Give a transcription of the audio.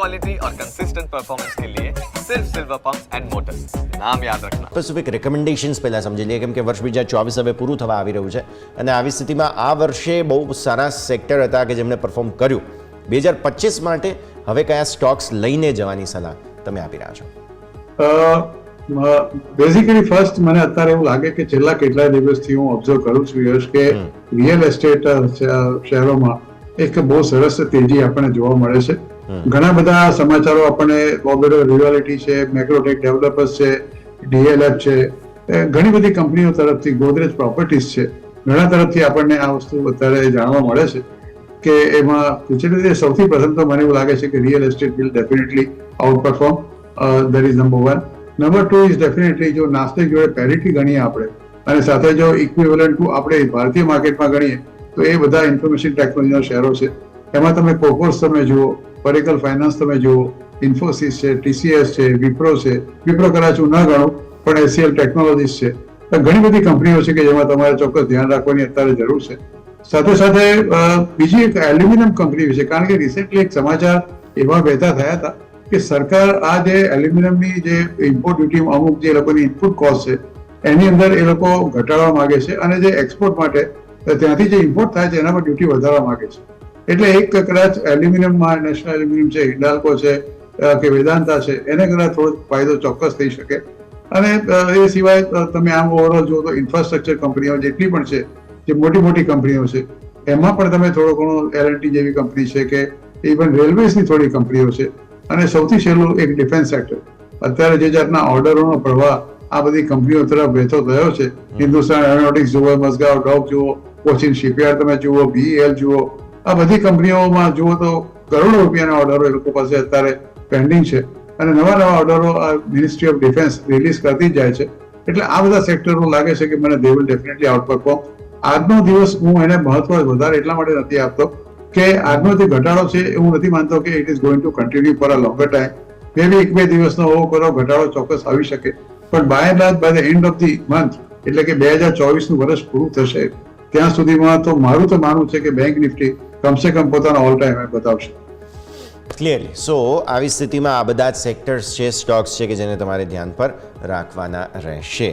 Quality और consistent performance के लिए सिर्फ सिल्वर पंप्स एंड मोटर्स नाम याद रखना સ્પેસિફિક રેકમેન્ડેશન્સ પહેલાં સમજી લઈએ કેમ કે વર્ષ બીજા ચોવીસ હવે પૂરું થવા આવી રહ્યું છે અને આવી સ્થિતિમાં આ વર્ષે બહુ સારા સેક્ટર હતા કે જેમણે પરફોર્મ કર્યું બે હજાર પચીસ માટે હવે કયા સ્ટોક્સ લઈને જવાની સલાહ તમે આપી રહ્યા છો બેઝિકલી ફર્સ્ટ મને અત્યારે એવું લાગે કે છેલ્લા કેટલાય દિવસથી હું ઓબ્ઝર્વ કરું છું યશ કે રિયલ એસ્ટેટ શહેરોમાં એક બહુ સરસ તેજી આપણને જોવા મળે છે ઘણા બધા સમાચારો આપણને બોબેરો રિયાલિટી છે મેક્રોટેક ડેવલપર્સ છે ડીએલએફ છે ઘણી બધી કંપનીઓ તરફથી ગોદરેજ પ્રોપર્ટીઝ છે, ઘણા તરફથી આપણને આ વસ્તુ અત્યારે જાણવા મળે છે કે એમાં વિચિત્ર સૌથી પ્રથમ તો મને એવું લાગે છે કે real estate will definitely outperform that is number one number two is definitely જો નાસ્તિક જોડે પેરિટી ગણીએ આપણે અને સાથે જો ઇક્વિવેલન્ટ ટુ આપણે ભારતીય માર્કેટમાં ગણીએ, તો એ બધા ઇન્ફોર્મેશન ટેકનોલોજીના શેરો છે. એમાં તમે કોકોર્સ તમે જુઓ પરેકલ ફાઇનાન્સ તમે જુઓ ઇન્ફોસિસ છે ટીસીએસ છે વિપ્રો છે. વિપ્રો કદાચ હું ન ગણું, પણ એસીએલ ટેકનોલોજીસ છે. ઘણી બધી કંપનીઓ છે કે જેમાં તમારે ચોક્કસ ધ્યાન રાખવાની અત્યારે જરૂર છે. સાથે સાથે બીજી એક એલ્યુમિનિયમ કંપની વિશે કારણ કે રિસેન્ટલી એક સમાચાર એવા વહેતા થયા હતા કે સરકાર આ જે એલ્યુમિનિયમની જે ઇમ્પોર્ટ ડ્યુટી અમુક જે લોકોની ઇનપુટ કોસ્ટ છે, એની અંદર એ લોકો ઘટાડવા માગે છે અને જે એક્સપોર્ટ માટે ત્યાંથી જે ઇમ્પોર્ટ થાય છે એના પર ડ્યુટી વધારવા માંગે છે. એટલે એક કદાચ એલ્યુમિનિયમમાં નેશનલ એલ્યુમિનિયમ છે હિન્ડાલ્કો છે કે વેદાંતા છે એને કદાચ થોડો ફાયદો ચોક્કસ થઈ શકે. અને એ સિવાય તમે આમ ઓવરઓલ જુઓ તો ઇન્ફ્રાસ્ટ્રક્ચર કંપનીઓ જેટલી પણ છે જે મોટી મોટી કંપનીઓ છે એમાં પણ તમે થોડો ઘણો એલએનટી જેવી કંપની છે કે ઇવન રેલવેઝની થોડી કંપનીઓ છે. અને સૌથી છેલ્લું એક ડિફેન્સ સેક્ટર અત્યારે જે જાતના ઓર્ડરોનો પ્રવાહ આ બધી કંપનીઓ તરફ વહેતો થયો છે. હિન્દુસ્તાન એરોનોટિક્સ જુઓ મસગાંવ ડોક જુઓ કોચિન શિપયાર્ડ તમે જુઓ બીએલ જુઓ આ બધી કંપનીઓમાં જુઓ તો કરોડો રૂપિયાના ઓર્ડરો એ લોકો પાસે અત્યારે પેન્ડિંગ છે. અને નવા નવા ઓર્ડરો આ મિનિસ્ટ્રી ઓફ ડિફેન્સ રિલીઝ કરતી જાય છે. એટલે આ બધા સેક્ટરો લાગે છે કે મને they will definitely outperform આજનો દિવસ હું એને મહત્વ વધારે એટલા માટે નથી આપતો કે આજનો જે ઘટાડો છે એ હું નથી માનતો કે it is going to continue for a longer time maybe એક બે દિવસનો હોવો કરો, ઘટાડો ચોક્કસ આવી શકે. પણ by and by the end of the month એટલે કે બે હજાર ચોવીસનું વર્ષ પૂરું થશે, ત્યાં સુધીમાં તો મારું તો માનવું છે કે બેંક નિફ્ટી કમસે કમ પોતાના ઓલ ટાઈમ બતાવશે. ક્લિયરલી સો આવી સ્થિતિમાં આ બધા જ સેક્ટર્સ છે સ્ટોક્સ છે કે જેને તમારે ધ્યાન પર રાખવાના રહેશે.